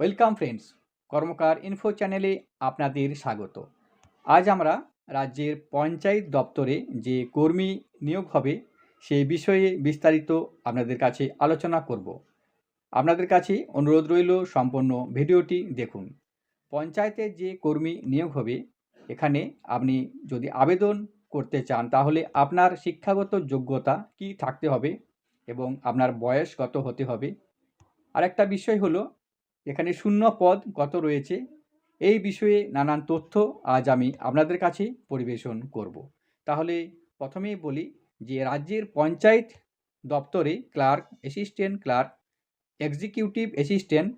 Welcome friends কর্মকার info চ্যানেলে আপনাদের স্বাগত। আজ আমরা রাজ্যের পঞ্চায়েত দপ্তরে যে কর্মী নিয়োগ হবে সেই বিষয়ে বিস্তারিত আপনাদের কাছে আলোচনা করব। আপনাদের কাছে অনুরোধ রইল সম্পূর্ণ ভিডিওটি দেখুন। পঞ্চায়েতে যে কর্মী নিয়োগ হবে, এখানে আপনি যদি আবেদন করতে চান, তাহলে আপনার শিক্ষাগত যোগ্যতা কি থাকতে হবে এবং আপনার বয়স কত হতে হবে? আরেকটা বিষয় হলো এখানে শূন্য পদ কত রয়েছে? এই বিষয়ে নানান তথ্য আজ আমি আপনাদের কাছে পরিবেশন করব। তাহলে প্রথমেই বলি যে রাজ্যের পঞ্চায়েত দপ্তরে clerk, assistant clerk, executive assistant,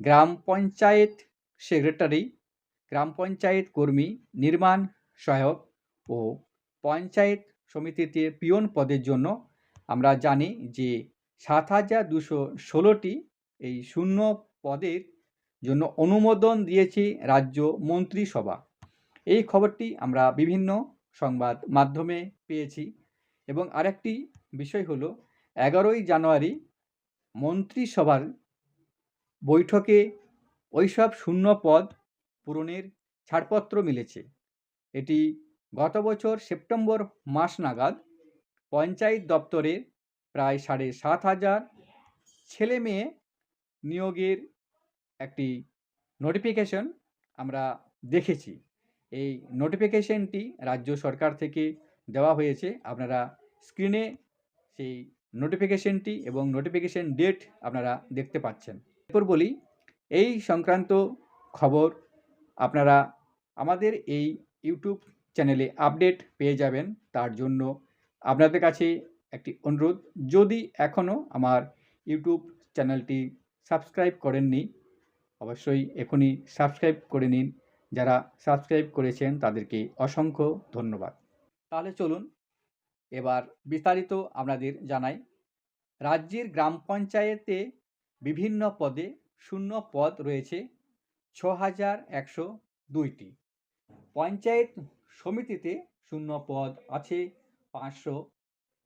গ্রাম পঞ্চায়েত সেক্রেটারি, গ্রাম পঞ্চায়েত কর্মী, নির্মাণ সহায়ক ও পঞ্চায়েত সমিতিতে পিয়ন পদের জন্য আমরা জানি যে সাত হাজার দুশো ষোলোটি এই শূন্য পদের জন্য অনুমোদন দিয়েছে রাজ্য মন্ত্রিসভা। এই খবরটি আমরা বিভিন্ন সংবাদ মাধ্যমে পেয়েছি এবং আরেকটি বিষয় হলো, এগারোই জানুয়ারি মন্ত্রিসভার বৈঠকে ওইসব শূন্য পদ পূরণের ছাড়পত্র মিলেছে। এটি গত বছর সেপ্টেম্বর মাস নাগাদ পঞ্চায়েত দপ্তরের প্রায় সাড়ে সাত হাজার ছেলে মেয়ে নিয়োগের একটি নোটিফিকেশন আমরা দেখেছি। এই নোটিফিকেশনটি রাজ্য সরকার থেকে দেওয়া হয়েছে। আপনারা স্ক্রিনে সেই নোটিফিকেশনটি এবং নোটিফিকেশন ডেট আপনারা দেখতে পাচ্ছেন। এরপর বলি, এই সংক্রান্ত খবর আপনারা আমাদের এই ইউটিউব চ্যানেলে আপডেট পেয়ে যাবেন। তার জন্য আপনাদের কাছে একটি অনুরোধ, যদি এখনও আমার ইউটিউব চ্যানেলটি সাবস্ক্রাইব করেননি, অবশ্যই এখনই সাবস্ক্রাইব করে নিন। যারা সাবস্ক্রাইব করেছেন তাদেরকে অসংখ্য ধন্যবাদ। তাহলে চলুন, এবার বিস্তারিত আপনাদের জানাই। রাজ্যের গ্রাম পঞ্চায়েতে বিভিন্ন পদে শূন্য পদ রয়েছে ছ হাজার একশো দুইটি। পঞ্চায়েত সমিতিতে শূন্য পদ আছে, পাঁচশো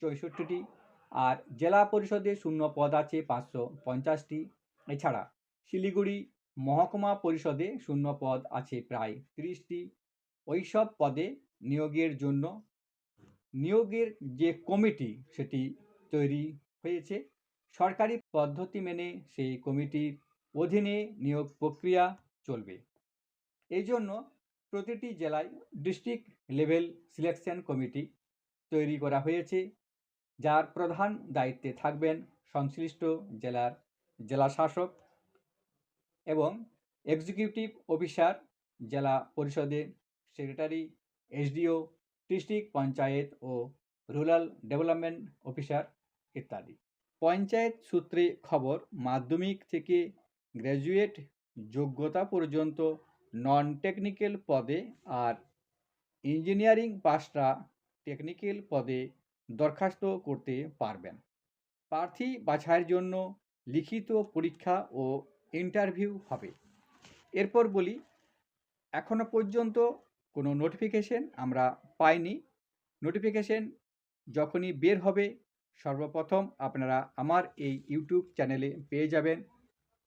চৌষট্টিটি। আর জেলা পরিষদে শূন্য পদ আছে, পাঁচশো পঞ্চাশটি। এছাড়া শিলিগুড়ি মহকুমা পরিষদে শূন্য পদ আছে প্রায় তিরিশটি। ওইসব পদে নিয়োগের জন্য নিয়োগের যে কমিটি সেটি তৈরি হয়েছে। সরকারি পদ্ধতি মেনে সেই কমিটির অধীনে নিয়োগ প্রক্রিয়া চলবে। এই জন্য প্রতিটি জেলায় ডিস্ট্রিক্ট লেভেল সিলেকশন কমিটি তৈরি করা হয়েছে। যার প্রধান দায়িত্বে থাকবেন সংশ্লিষ্ট জেলার জেলা শাসক এবং এক্সিকিউটিভ অফিসার জেলা পরিষদের সেক্রেটারি এসডিও ডিস্ট্রিক্ট পঞ্চায়েত ও রুরাল ডেভেলপমেন্ট অফিসার ইত্যাদি। পঞ্চায়েত সূত্রে খবর, মাধ্যমিক থেকে গ্র্যাজুয়েট যোগ্যতা পর্যন্ত নন টেকনিক্যাল পদে আর ইঞ্জিনিয়ারিং পাসটা টেকনিক্যাল পদে দরখাস্ত করতে পারবেন। প্রার্থী বাছাইয়ের জন্য লিখিত পরীক্ষা ও ইন্টারভিউ হবে। এরপর বলি এখনও পর্যন্ত কোনো নোটিফিকেশন আমরা পাইনি। নোটিফিকেশন যখনই বের হবে, সর্বপ্রথম আপনারা আমার এই ইউটিউব চ্যানেলে পেয়ে যাবেন।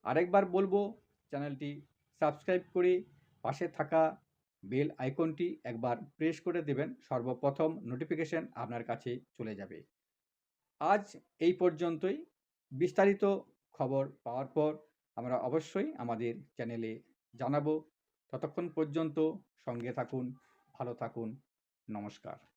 আরেকবার বলব চ্যানেলটি সাবস্ক্রাইব করে পাশে থাকা বেল আইকনটি একবার প্রেস করে দেবেন, সর্বপ্রথম নোটিফিকেশন আপনার কাছে চলে যাবে। আজ এই পর্যন্তই। বিস্তারিত খবর পাওয়ার পর আমরা অবশ্যই আমাদের চ্যানেলে জানাব। ততক্ষণ পর্যন্ত সঙ্গে থাকুন, ভালো থাকুন। নমস্কার।